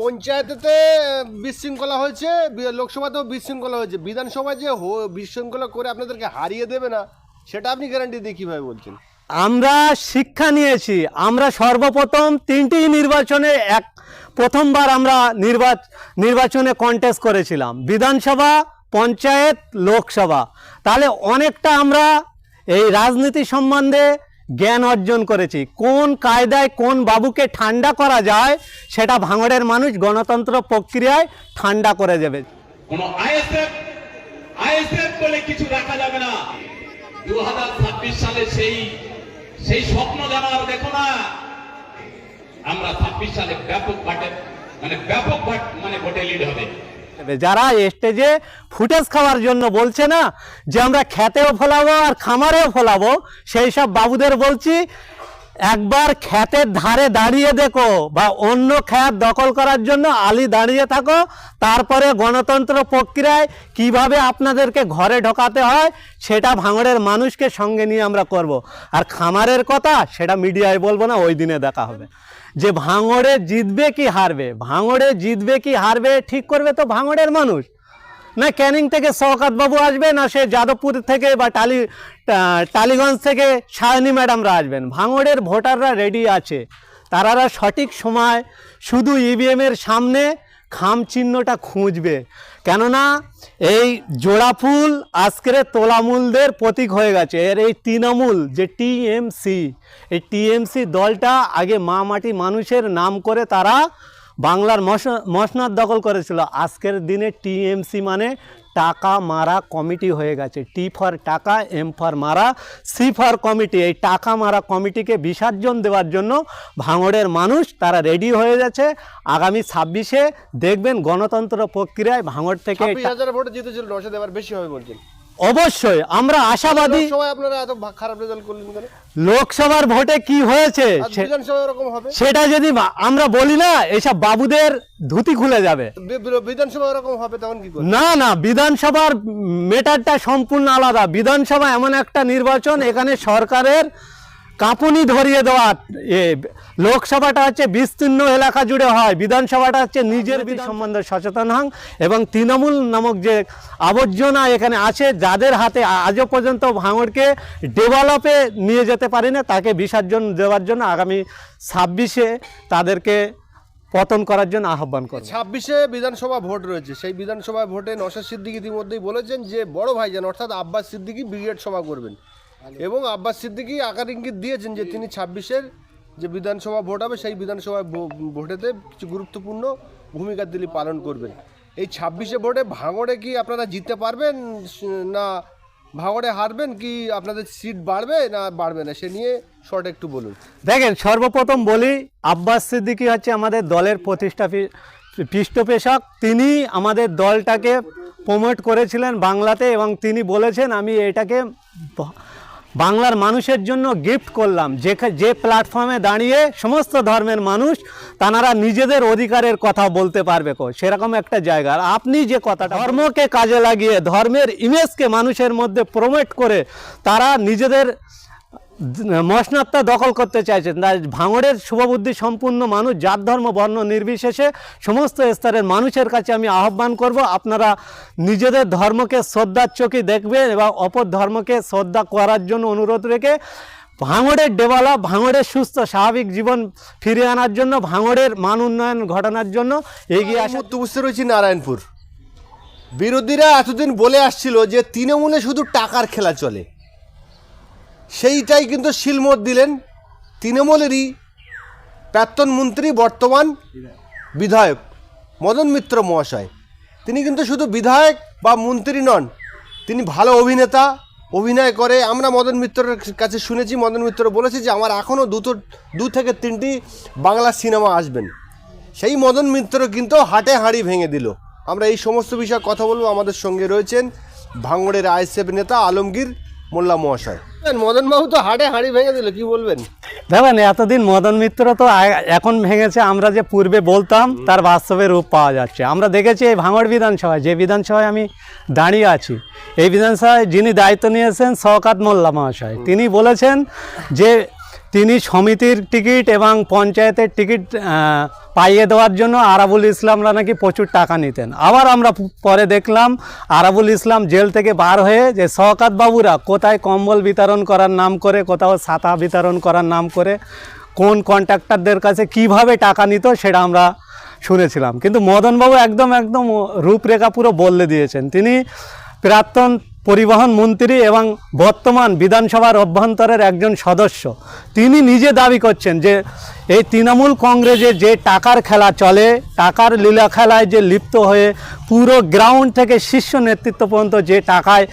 পঞ্চায়েতেতে বিশৃঙ্খলা হয়েছে লোকসভাতেও বিশৃঙ্খলা হয়েছে। বিধানসভায় যে বিশৃঙ্খলা করে আপনাদেরকে হারিয়ে দেবে না, সেটা আপনি গ্যারান্টি দিয়ে কীভাবে বলছেন? আমরা শিক্ষা নিয়েছি, আমরা সর্বপ্রথম তিনটি নির্বাচনে এক, প্রথমবার আমরা নির্বাচ, নির্বাচনে কন্টেস্ট করেছিলাম। বিধানসভা, পঞ্চায়েত, লোকসভা। তাহলে অনেকটা আমরা এই রাজনীতি সম্বন্ধে জ্ঞান অর্জন করেছি। কোন কায়দায় কোন বাবুকে ঠান্ডা করা যায়, সেটা ভাঙড়ের মানুষ গণতন্ত্র প্রক্রিয়ায় ঠান্ডা করে দেবে। কিছু রাখা যাবে না। দু হাজার ছাব্বিশ সালে সেই সেই স্বপ্ন দেখো না। আমরা ছাব্বিশ সালে ব্যাপক ভাটে মানে ব্যাপক ভাট মানে ভোটে লিড হবে। দেবে। যারা স্টেজে ফুটেজ খাওয়ার জন্য বলছে না যে আমরা খেতেও ফলাবো আর খামারেও ফলাবো, সেই সব বাবুদের বলছি, একবার খ্যাতের ধারে দাঁড়িয়ে দেখো বা অন্য খ্যাত দখল করার জন্য আলি দাঁড়িয়ে থাকো, তারপরে গণতন্ত্র প্রক্রিয়ায় কীভাবে আপনাদেরকে ঘরে ঢোকাতে হয়, সেটা ভাঙড়ের মানুষকে সঙ্গে নিয়ে আমরা করব আর খামারের কথা সেটা মিডিয়ায় বলব না, ওই দিনে দেখা হবে যে ভাঙড়ে জিতবে কি হারবে? ভাঙড়ে জিতবে কি হারবে? ঠিক করবে তো ভাঙড়ের মানুষ। না ক্যানিং থেকে শওকাত বাবু আসবে, না সে যাদবপুর থেকে বা টালি টালিগঞ্জ থেকে সায়নী ম্যাডামরা আসবেন। ভাঙড়ের ভোটাররা রেডি আছে। তারারা সঠিক সময় শুধু ইভিএমের সামনে খাম চিহ্নটা খুঁজবে। কেননা এই জোড়া ফুল আজকের তোলামূলদের প্রতীক হয়ে গেছে। এর এই তৃণমূল, যে টিএমসি, এই টিএমসি দলটা আগে মা মাটি মানুষের নাম করে তারা বাংলার মসনদ দখল করেছিল। আজকের দিনে টিএমসি মানে টাকা মারা কমিটি হয়ে গেছে। টি ফর টাকা এম ফর মারা সি ফর কমিটি। এই টাকা মারা কমিটিকে বিসর্জন দেওয়ার জন্য ভাঙড়ের মানুষ তারা রেডি হয়ে যাচ্ছে আগামী ছাব্বিশে দেখবেন গণতন্ত্র প্রক্রিয়ায় ভাঙড় থেকে হাজার ভোটে জিতেছিল নশো দেবার বেশি হবে বলছেন। অবশ্যই আমরা আশাবাদী আপনারা এত খারাপ রেজাল্ট করলেন কেন? লোকসভার ভোটে কি হয়েছে? সেটা যদি আমরা বলি না এসব বাবুদের ধুতি খুলে যাবে। বি- বি- বিধানসভা এরকম হবে তখন কি না না বিধানসভার মেটারটা সম্পূর্ণ আলাদা। বিধানসভা এমন একটা নির্বাচন এখানে সরকারের কাঁপুনি ধরিয়ে দেওয়া এ লোকসভাটা হচ্ছে বিস্তীর্ণ এলাকা জুড়ে হয়। বিধানসভাটা হচ্ছে নিজের বিধি সম্বন্ধে সচেতন হন এবং তৃণমূল নামক যে আবর্জনা এখানে আছে যাদের হাতে আজও পর্যন্ত ভাঙড়কে ডেভেলপে নিয়ে যেতে পারি না তাকে বিসর্জন দেওয়ার জন্য আগামী ছাব্বিশে তাদেরকে পতন করার জন্য আহ্বান করে ছাব্বিশে বিধানসভা ভোট রয়েছে। সেই বিধানসভা ভোটে নশা সিদ্দিকি ইতিমধ্যেই বলেছেন যে বড় ভাইজান অর্থাৎ আব্বাস সিদ্দিকি ব্রিগেড সভা করবেন। এবং আব্বাস সিদ্দিকি আকার ইঙ্গিত দিয়েছেন যে তিনি ছাব্বিশের যে বিধানসভা ভোট হবে সেই বিধানসভা ভোটেতে কিছু গুরুত্বপূর্ণ ভূমিকা তিনি পালন করবেন। এই ছাব্বিশে ভোটে ভাঙড়ে কি আপনারা জিততে পারবেন না ভাঙড়ে হারবেন কি আপনাদের সিট বাড়বে না বাড়বে না সে নিয়ে শর্ট একটু বলুন। দেখেন সর্বপ্রথম বলি আব্বাস সিদ্দিকী হচ্ছে আমাদের দলের প্রতিষ্ঠা পৃষ্ঠপোষক। তিনি আমাদের দলটাকে প্রমোট করেছিলেন বাংলাতে এবং তিনি বলেছেন আমি এটাকে বাংলার মানুষের জন্য গিফট করলাম। যে যে প্ল্যাটফর্মে দাঁড়িয়ে সমস্ত ধর্মের মানুষ তানারা নিজেদের অধিকারের কথা বলতে পারবে কো সেরকম একটা জায়গা। আর আপনি যে কথাটা ধর্মকে কাজে লাগিয়ে, ধর্মের ইমেজকে মানুষের মধ্যে প্রমোট করে তারা নিজেদের মসনাদটা দখল করতে চাইছেন। ভাঙড়ের শুভবুদ্ধি সম্পূর্ণ মানুষ, জাত, ধর্ম, বর্ণ নির্বিশেষে সমস্ত স্তরের মানুষের কাছে আমি আহ্বান করব, আপনারা নিজেদের ধর্মকে শ্রদ্ধার চোখে দেখবেন এবং অপর ধর্মকে শ্রদ্ধা করার জন্য অনুরোধ রেখে ভাঙড়ের ডেভেলপ, ভাঙড়ের সুস্থ, স্বাভাবিক জীবন ফিরিয়ে আনার জন্য, ভাঙড়ের মান উন্নয়ন ঘটানোর জন্য এগিয়ে আসা বুঝতে রয়েছি নারায়ণপুর। বিরোধীরা এতদিন বলে আসছিল যে তৃণমূলে শুধু টাকার খেলা চলে। সেইটাই কিন্তু শিলমোট দিলেন তৃণমূলেরই প্রাক্তন মন্ত্রী, বর্তমান বিধায়ক মদন মিত্র মহাশয়। তিনি কিন্তু শুধু বিধায়ক বা মন্ত্রী নন, তিনি ভালো অভিনেতা, অভিনয় করে। আমরা মদন মিত্রের কাছে শুনেছি, মদন মিত্র বলেছে যে, আমার এখনও দুটো দু থেকে তিনটি বাংলা সিনেমা আসবেন। সেই মদন মিত্র কিন্তু হাটে হাঁড়ি ভেঙে দিল। আমরা এই সমস্ত বিষয়ে কথা বলব। আমাদের সঙ্গে রয়েছেন ভাঙড়ের আইএসএফ নেতা, আলমগীর মোল্লা মহাশয়। মদন বাবু তো হাটে হাঁড়ি ভেঙে দিল কি বলবেন? দেখেন এতদিন মদন মিত্র তো এখন ভেঙেছে আমরা যে পূর্বে বলতাম তার বাস্তবে রূপ পাওয়া যাচ্ছে। আমরা দেখেছি এই ভাঙড় বিধানসভায় যে বিধানসভায় আমি দাঁড়িয়ে আছি এই বিধানসভায় যিনি দায়িত্ব নিয়েছেন শওকাত মোল্লা মহাশয়। তিনি বলেছেন যে তিনি সমিতির টিকিট এবং পঞ্চায়েতের টিকিট পাইয়ে দেওয়ার জন্য আরাবুল ইসলামরা নাকি প্রচুর টাকা নিতেন। আবার আমরা পরে দেখলাম আরাবুল ইসলাম জেল থেকে বার হয়ে যে শওকাত বাবুরা কোথায় কম্বল বিতরণ করার নাম করে, কোথাও ছাতা বিতরণ করার নাম করে, কোন কন্ট্রাক্টরদের কাছে কীভাবে টাকা নিত সেটা আমরা শুনেছিলাম। কিন্তু মদনবাবু একদম একদম রূপরেখা পুরো বদলে দিয়েছেন। তিনি প্রাক্তন পরিবহন মন্ত্রী এবং বর্তমান বিধানসভার অভ্যন্তরের একজন সদস্য। তিনি নিজে দাবি করছেন যে, এই তৃণমূল কংগ্রেসে যে টাকার খেলা চলে, টাকার লীলা খেলায় যে লিপ্ত হয়ে পুরো গ্রাউন্ড থেকে শীর্ষ নেতৃত্ব পর্যন্ত যে টাকায়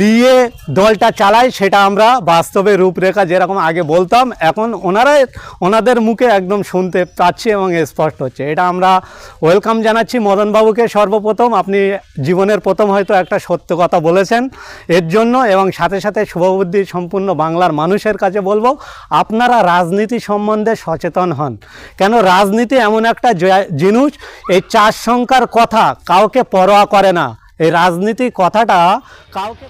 নিয়ে দলটা চালায়, সেটা আমরা বাস্তবে রূপরেখা যেরকম আগে বলতাম, এখন ওনারাই, ওনাদের মুখে একদম শুনতে পাচ্ছি এবং স্পষ্ট হচ্ছে। এটা আমরা ওয়েলকাম জানাচ্ছি মদনবাবুকে সর্বপ্রথম। আপনি জীবনের প্রথম হয়তো একটা সত্য কথা বলেছেন এর জন্য এবং সাথে সাথে শুভবুদ্ধি সম্পূর্ণ বাংলার মানুষের কাছে বলব, আপনারা রাজনীতি সম্বন্ধে সচেতন হন। কেন রাজনীতি এমন একটা জিনিস, এই চার সংখ্যার কথা কাউকে পরোয়া করে না। এই রাজনীতি কথাটা কাউকে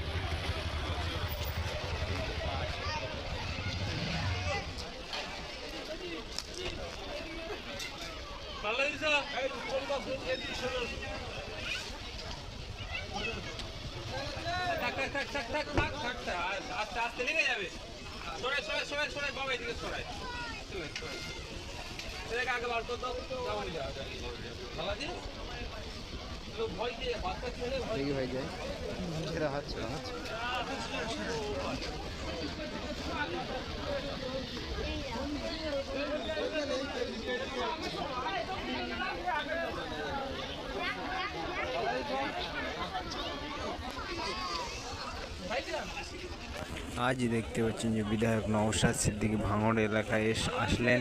আজই দেখতে পাচ্ছেন যে বিধায়ক নওশাদ সিদ্দিকী ভাঙড় এলাকায় আসলেন।